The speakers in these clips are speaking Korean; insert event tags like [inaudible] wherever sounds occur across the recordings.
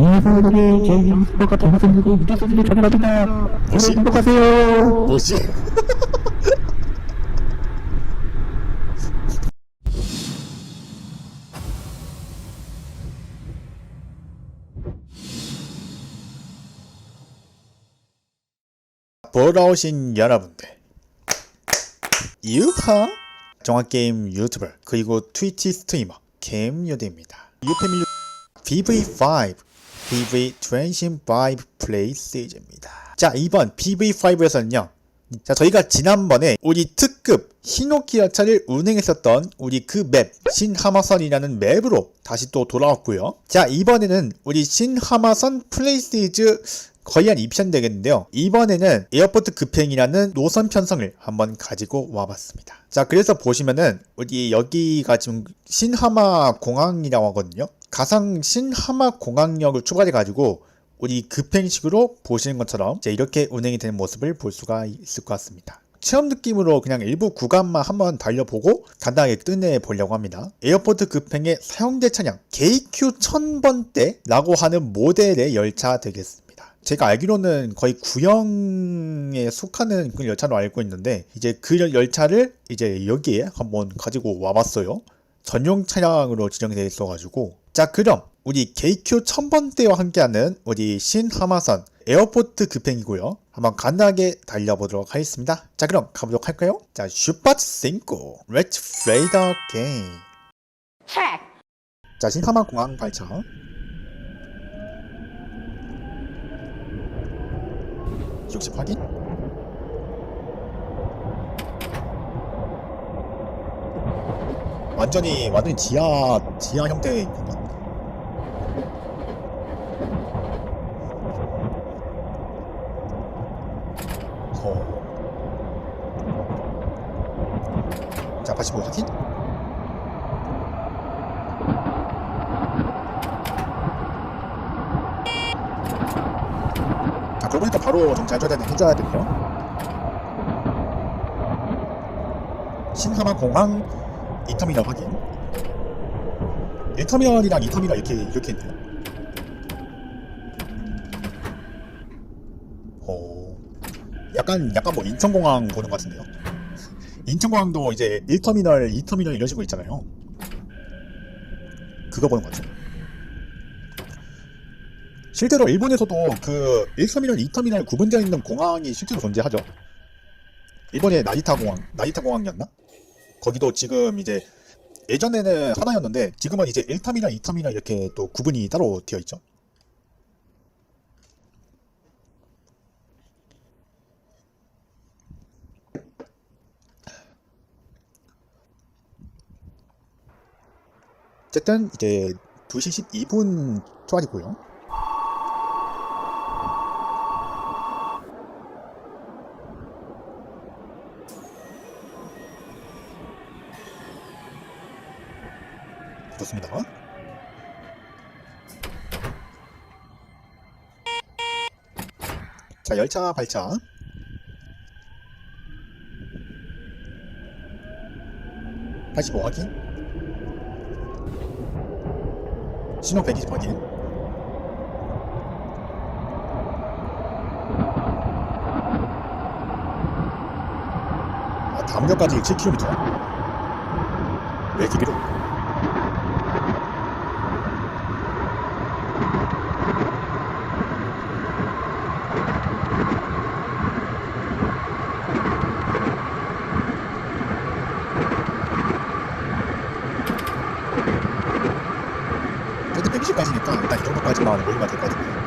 안녕하세요, 제 유튜버가 잘못생기고 무대선생님 전화랍니다. 뭐지? 행복하세요. 뭐지? 보러 오신 여러분들 유파 종합게임 유튜버 그리고 트위치 스트리머 캠요대입니다 유패밀 PV5 PV25 플레이 시리즈입니다 자 이번 PV5에서는요 자 저희가 지난번에 우리 특급 히노키 열차를 운행했었던 우리 그 맵 신하마선이라는 맵으로 다시 또 돌아왔고요 자 이번에는 우리 신하마선 플레이 시리즈 거의 한 2편 되겠는데요. 이번에는 에어포트 급행이라는 노선 편성을 한번 가지고 와봤습니다. 자, 그래서 보시면은 우리 여기가 지금 신하마 공항이라고 하거든요. 가상 신하마 공항역을 출발해가지고 우리 급행식으로 보시는 것처럼 이렇게 운행이 되는 모습을 볼 수가 있을 것 같습니다. 체험 느낌으로 그냥 일부 구간만 한번 달려보고 간단하게 끝내 보려고 합니다. 에어포트 급행에 사용될 차량 KQ 1000번대라고 하는 모델의 열차 되겠습니다. 제가 알기로는 거의 구형에 속하는 그 열차로 알고 있는데 이제 그 열- 열차를 이제 여기에 한번 가지고 와봤어요. 전용 차량으로 지정이 되어 있어가지고 자 그럼 우리 KQ 1000번대와 함께하는 우리 신하마선 에어포트 급행이고요. 한번 간단하게 달려보도록 하겠습니다. 자 그럼 가보도록 할까요? 자 슈퍼츠 5 Let's play the game. 자 신하마 공항 발차 혹시 확인? 완전히 완전히 지하 지하 형태의 공간. 어. 자 다시 뭐? 자 그러고 보니까 바로 정찰줘야 되는 해줘야 되고요. 신하마 공항 2터미널 확인. 1터미널이랑 2터미널 이렇게 이렇게 있네요. 어, 약간 약간 뭐 인천공항 보는 것 같은데요. 인천공항도 이제 1터미널, 2터미널 이런 식으로 있잖아요. 그거 보는 것 같아요. 실제로 일본에서도 그 1터미널, 2터미널 구분되어 있는 공항이 실제로 존재하죠. 일본의 나리타 공항, 나리타 공항이었나? 거기도 지금 이제 예전에는 하나였는데 지금은 이제 1터미널, 2터미널 이렇게 또 구분이 따로 되어 있죠. 어쨌든 이제 2시 12분 초반이고요. 좋습니다. 자, 열차 발차. 다시 뭐 확인? 신호 120 확인 아, 담역까지 7km 왜 길이로 1시까지니까 일단 이 정도까지 나와는 보기가 될 것 같은데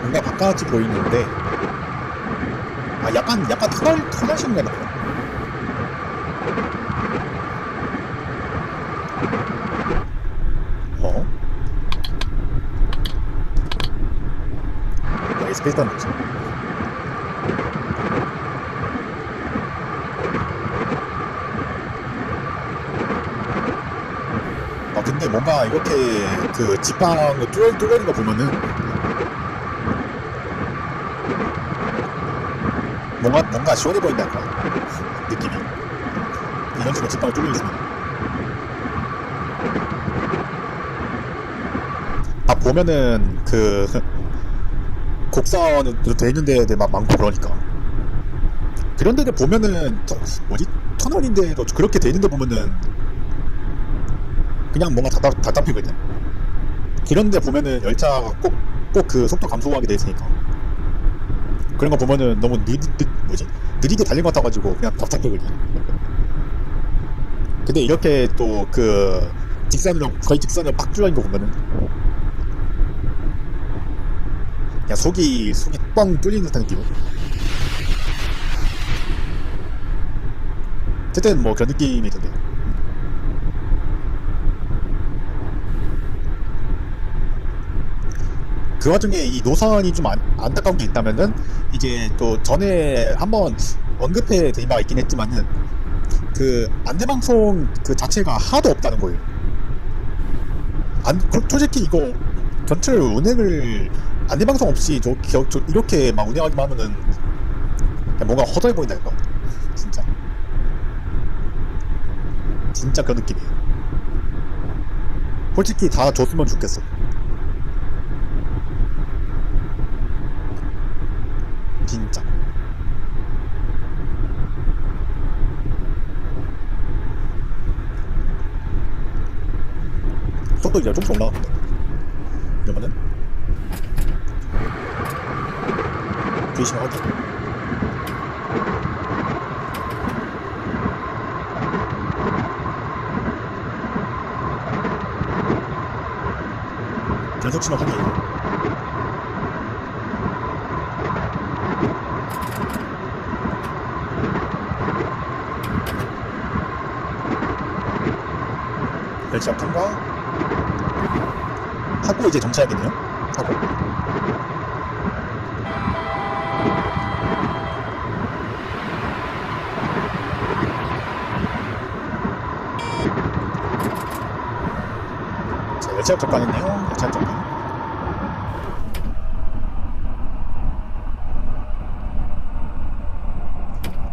뭔가 바깥이 보이는데 아 약간 약간 터널 터널 시는 나요. 어? 야, 스페이스 단지. 뭔가 이렇게 그 지팡 뚫어 뚫리는 거 보면은 뭔가 뭔가 시원해 보인달까 느낌이. 이런 식으로 뚫려 있으면 아 보면은 그 곡선으로 돼 있는 데들 막 많고 그러니까. 그런 데들 보면은 저, 뭐지? 터널인데도 그렇게 돼 있는데 보면은 그냥 뭔가 답답, 답답해거든. 그런데 보면은 열차가 꼭 꼭 그 속도 감소하게 돼 있으니까. 그런 거 보면은 너무 느, 느 뭐지? 느리게 달린 것 같아가지고 그냥 답답해거든. 근데 이렇게 또 그 직선으로 거의 직선으로 팍 줄어있는 거 보면은 그냥 속이 속이 뻥 뚫리는 듯한 느낌. 어쨌든 뭐 그런 느낌이 던데 그 와중에 이 노선이 좀 안, 안타까운 게 있다면은 이제 또 전에 한번 언급해 드린 바가 있긴 했지만은 그 안내방송 그 자체가 하나도 없다는 거예요. 안, 그- 솔직히 이거 전철 운행을 안내방송 없이 저, 저, 저 이렇게 막 운행하기만 하면은 뭔가 허전해 보인다니까 진짜. 진짜 그런 느낌이에요. 솔직히 다 줬으면 좋겠어 진짜 속도 이제 좀더 올라갔는데 이러면은 변속 신호 확인. 벨시압 통과 하고 이제 정차하겠네요? 하고. 자 열차역 접근했네요. 열차역 접근.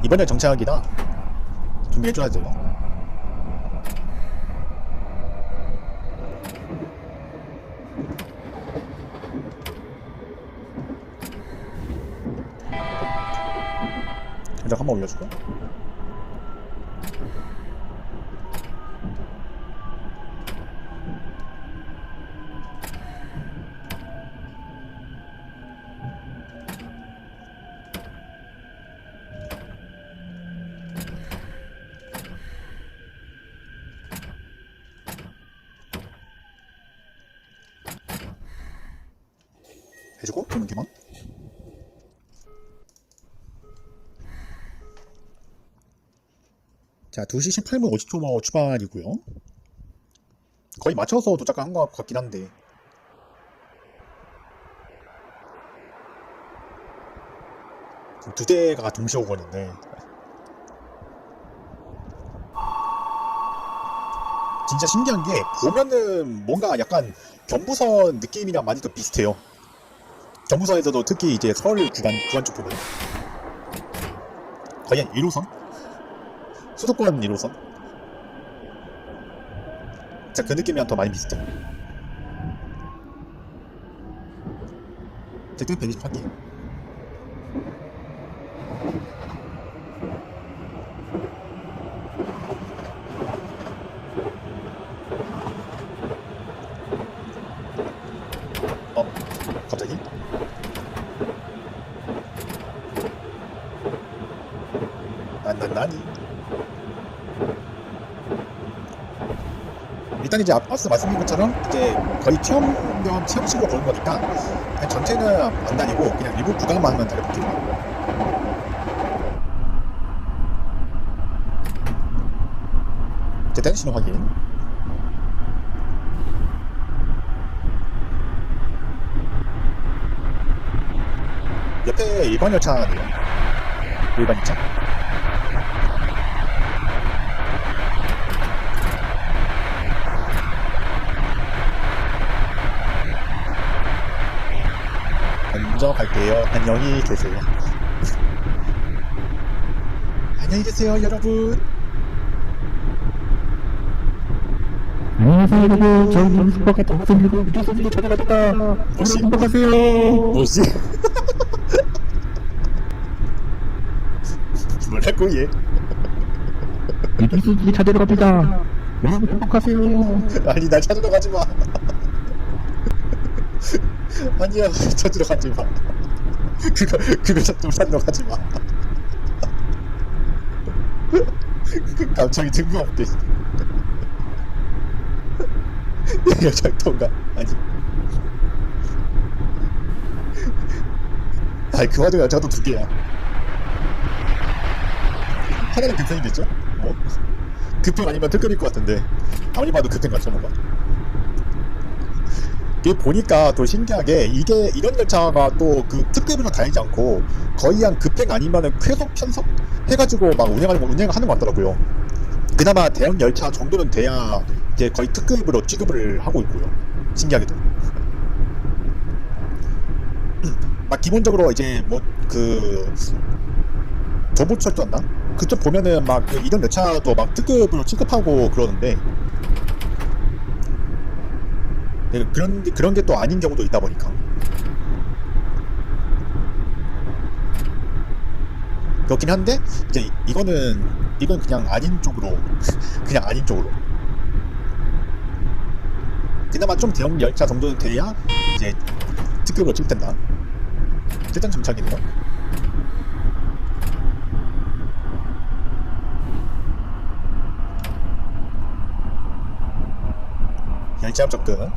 이번에 정차하기다. 준비해줘야 돼 máli sko. 자 2시 18분 50초 출발이고요. 거의 맞춰서 도착한 것 같긴 한데. 두 대가 동시에 오고 있는데. 진짜 신기한 게 보면은 뭔가 약간 경부선 느낌이랑 많이 더 비슷해요. 경부선에서도 특히 이제 서울 구간 구간 쪽 거의 한 1호선 수도권 1호선? 진짜 그 느낌이랑 더 많이 비슷해. 어쨌든 120 어? 갑자기? 난, 난, 나니? 일단 이제 앞서 말씀드린 것처럼 이제 거의 체험 겸 체험식으로 보는 거니까 전체는 안 다니고 그냥 일부 구간만 하면 달려볼게요. 일단 신호 확인. 옆에 일반 열차네요. 일반 열차. 먼저 갈게요. 안녕히 계세요. 안녕히 계세요, 여러분. 안녕하세요 여러분 저는 연습밖에 더 못생기고 뉴스들이 찾아갔다 뭐지? 행복하세요 뭐지? 뭐라고 얘? 뉴스들이 찾으러 갑니다 여러분 행복하세요 아니 날 찾으러 가지 마. 아니야 [laughs] 찾으러 가지 마. [laughs] 그거 그거 좀 찾으러 가지 마. [laughs] 갑자기 뜬금없대. 여자 통과 아니. 아니 그 와중에 여자도 두 개야. 하나는 급행이겠죠? 뭐? 급행 아니면 특급일 것 같은데 아무리 봐도 급행 같잖아 봐. 이게 보니까 또 신기하게 이게 이런 열차가 또 그 특급으로 다니지 않고 거의 한 급행 아니면은 쾌속 편속 해가지고 막 운행하는 거- 운행을 하는 것 같더라고요. 그나마 대형 열차 정도는 돼야 이제 거의 특급으로 취급을 하고 있고요. 신기하게도. [clears throat] 막 기본적으로 이제 뭐그 조보철도였나? 그쪽 보면은 막그 이런 열차도 막 특급으로 취급하고 그러는데 네, 그런 그런 게 또 아닌 경우도 있다 보니까. 그렇긴 한데 이제 이- 이거는 이건 그냥 아닌 쪽으로 [laughs] 그냥 아닌 쪽으로. 그나마 좀 대형 열차 정도는 돼야 이제 특급으로 취급된다. 일단 정착이네요. 열차 접근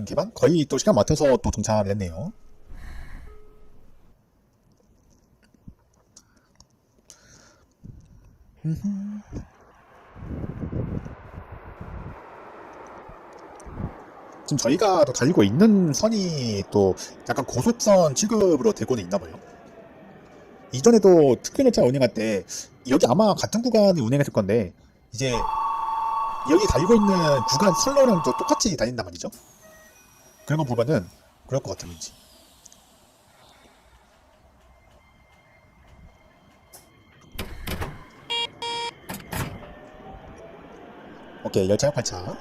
팀은 기반 거의 또 시간 맞춰서 또 동참을 했네요. 지금 저희가 또 달리고 있는 선이 또 약간 고속선 취급으로 되고는 있나 봐요. 이전에도 특별열차 운행할 때 여기 아마 같은 구간을 운행했을 건데 이제 여기 달리고 있는 구간 선로랑 또 똑같이 다닌단 말이죠. 그런 거 보면은 그럴 것 같은 왠지. 오케이 열차 역할차.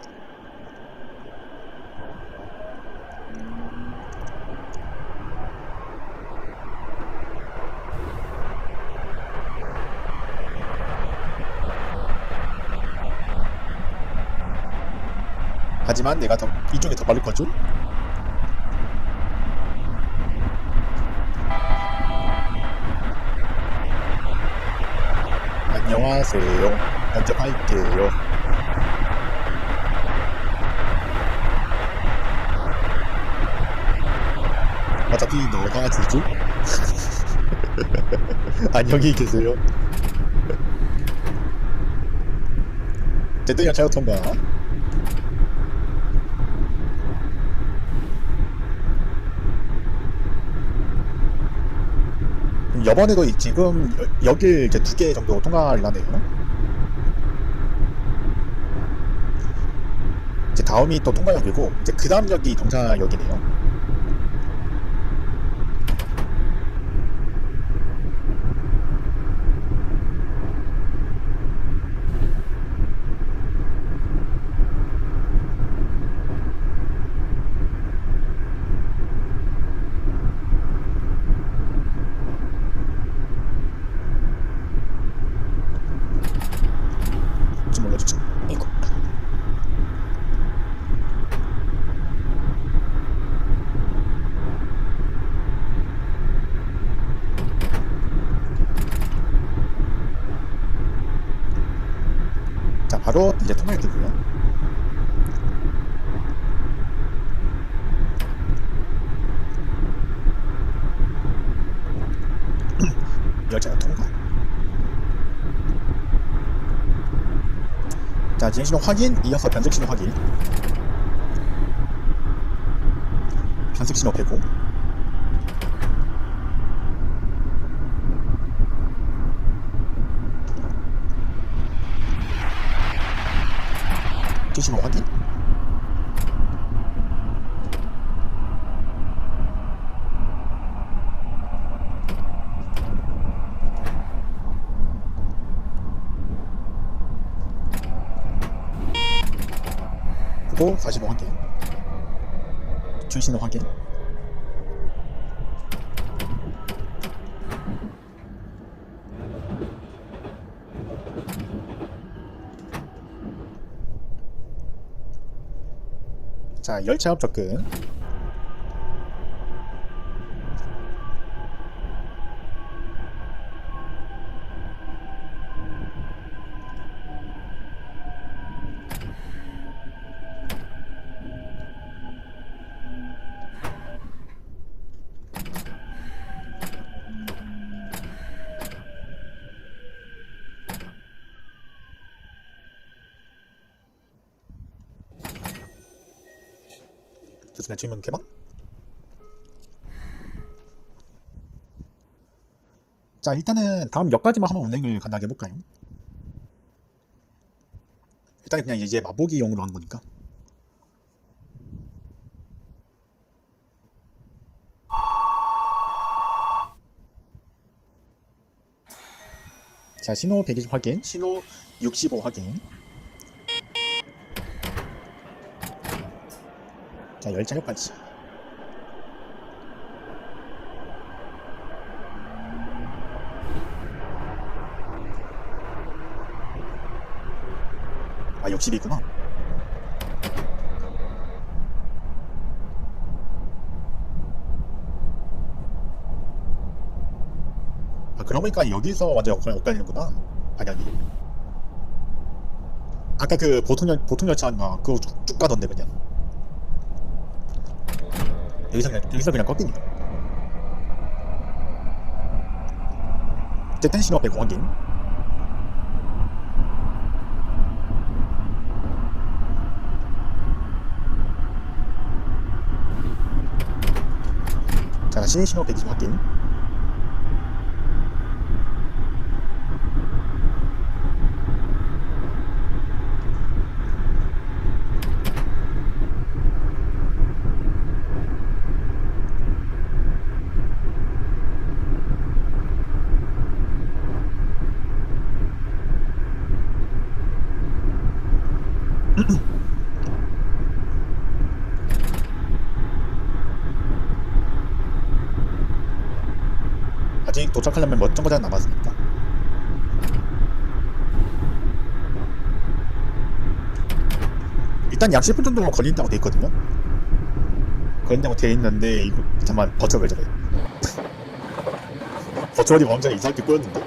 하지만 내가 더 이쪽에 더 빠를 거죠? 안녕하세요. 갈게요. 어차피 너가 주지? 안녕히 계세요. [laughs] 어쨌든 열차 통과. 이번에도 이- 지금 여- 여길 이제 두 개 정도 통과를 하네요. 이제 다음이 또 통과역이고 이제 그 다음 역이 정차역이네요. 열차가 통과. 자, 진행신호 확인, 이어서 변속신호 확인. 변속신호 빼고. 지시로 확인. 그리고 45 확인. 주신호 확인. 자, 열차 앞 접근. 개방. 자, 일단은 다음 역까지만 한번 운행을 간단하게 해볼까요? 일단 그냥 이제 맛보기용으로 하는 거니까. 자, 신호 120 확인, 신호 65 확인. 자, 열차역까지. 아, 역시 있구나. 아, 그러고 보니까 여기서 완전 엇갈- 엇갈리는구나. 아니. 아까 그 보통, 열, 보통 열차인가 그거 쭉, 쭉 가던데, 그냥. 여기서 그냥 여기서 그냥 꺾이니까 어쨌든 신호 100 확인. 자 다시 신호 120 확인 아직 도착하려면 몇 정거장 남았습니다 일단 약 10분 정도 걸린다고 돼 있거든요. 걸린다고 돼 있는데 이거 왜 저래 버처리 왕자 이상하게 꼬였는데?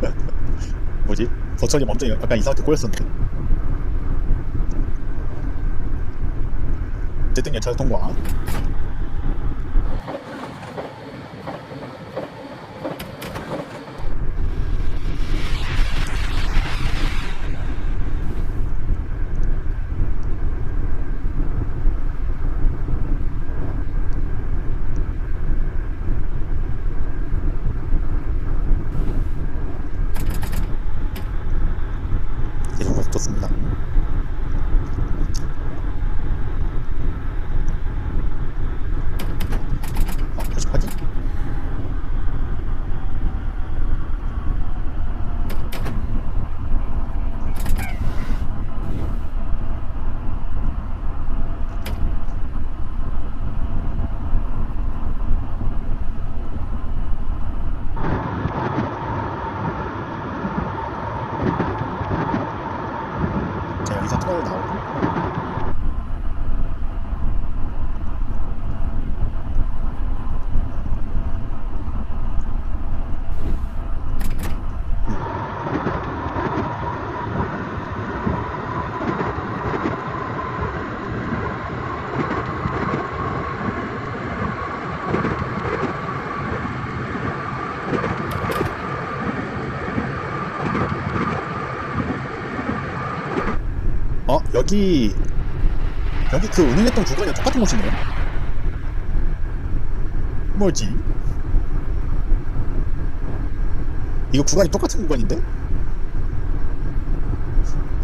[laughs] 뭐지? 버처리 왕자 약간 이상하게 꼬였었는데? 어쨌든 열차 통과 계속 좋습니다. 여기 여기 그 운행했던 구간이랑 똑같은 곳이네요. 뭐지? 이거 구간이 똑같은 구간인데?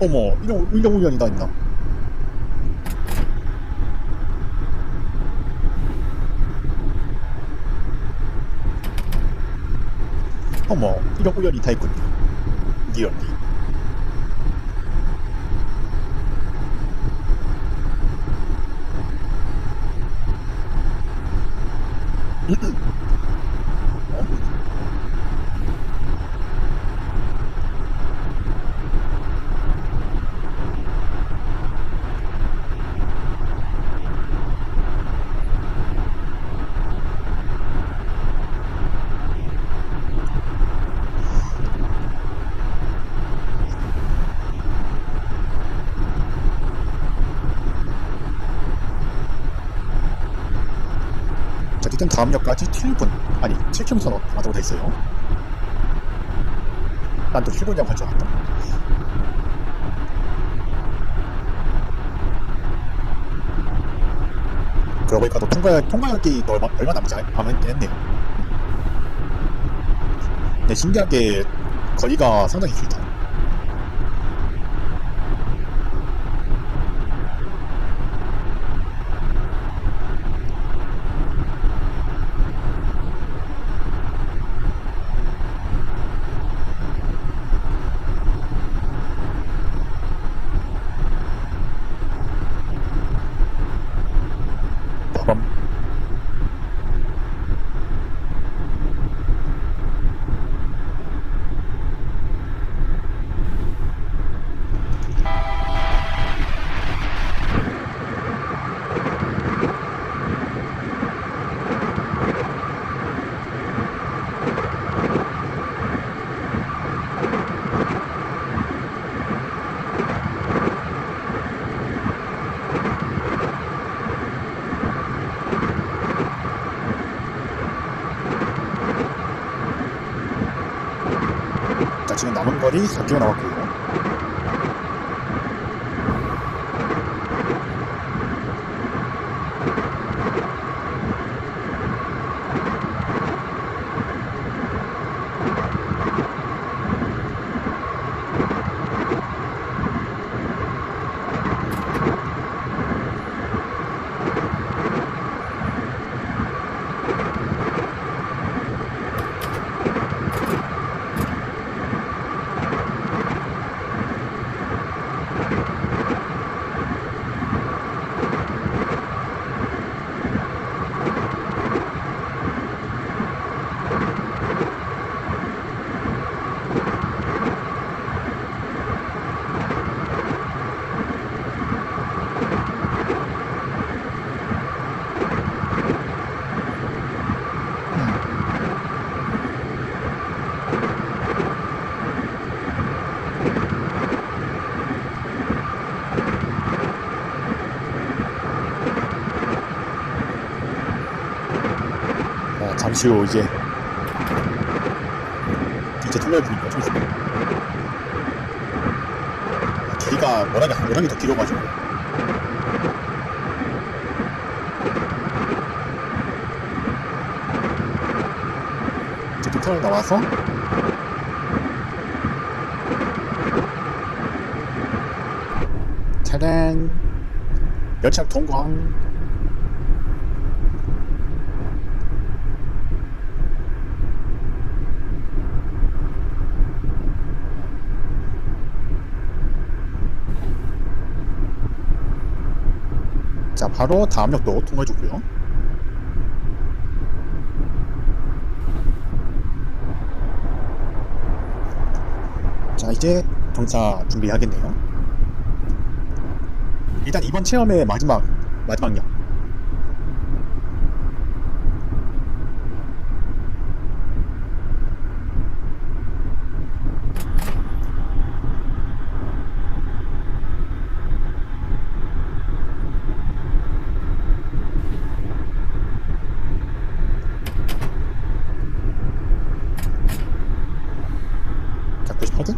어머, 이런 이런 우연이 다 있나? 어머, 이런 우연이 다 있군요. 리얼리. 자, 일단 다음 역까지 7분. 아니, 7km 남았다고 돼 있어요. 난 또 7분이라고 할 줄 알았다. 그러고 보니까 또 통과, 통과역이 또 얼마, 얼마 남지 않- 안 했네요. 근데 신기하게 거리가 상당히 길다. 빠밤. 자, 지금 남은 거리 4km 남았고요. 후 이제 이제 통과할 분위기가 좀. 길이가 워낙에 워낙에 더 길어가지고 이제 도터를 나와서 차량 열차 통과 바로 다음 역도 통과해주고요. 자, 이제 경사 준비하겠네요. 일단 이번 체험의 마지막, 마지막 역. 자, 98등?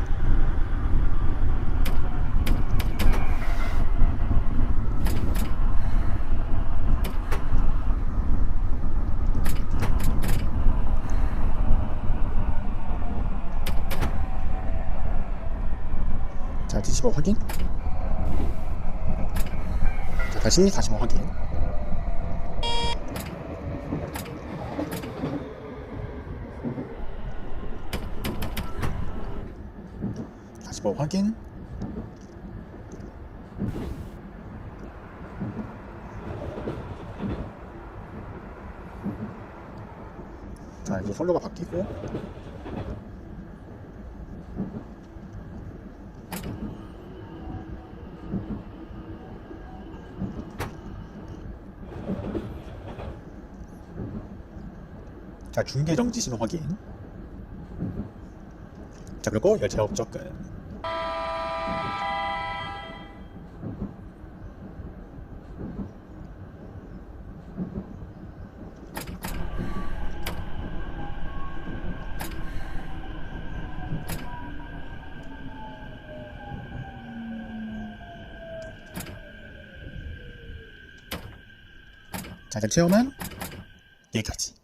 뒤집어 확인. 자, 다시 다시 한번 확인. 다시 번 확인. 자, 이제 솔로가 바뀌고. 자, 중계 정지 신호 확인. 자, 그리고 열차 접근. 자, 이제 체험은 여기까지.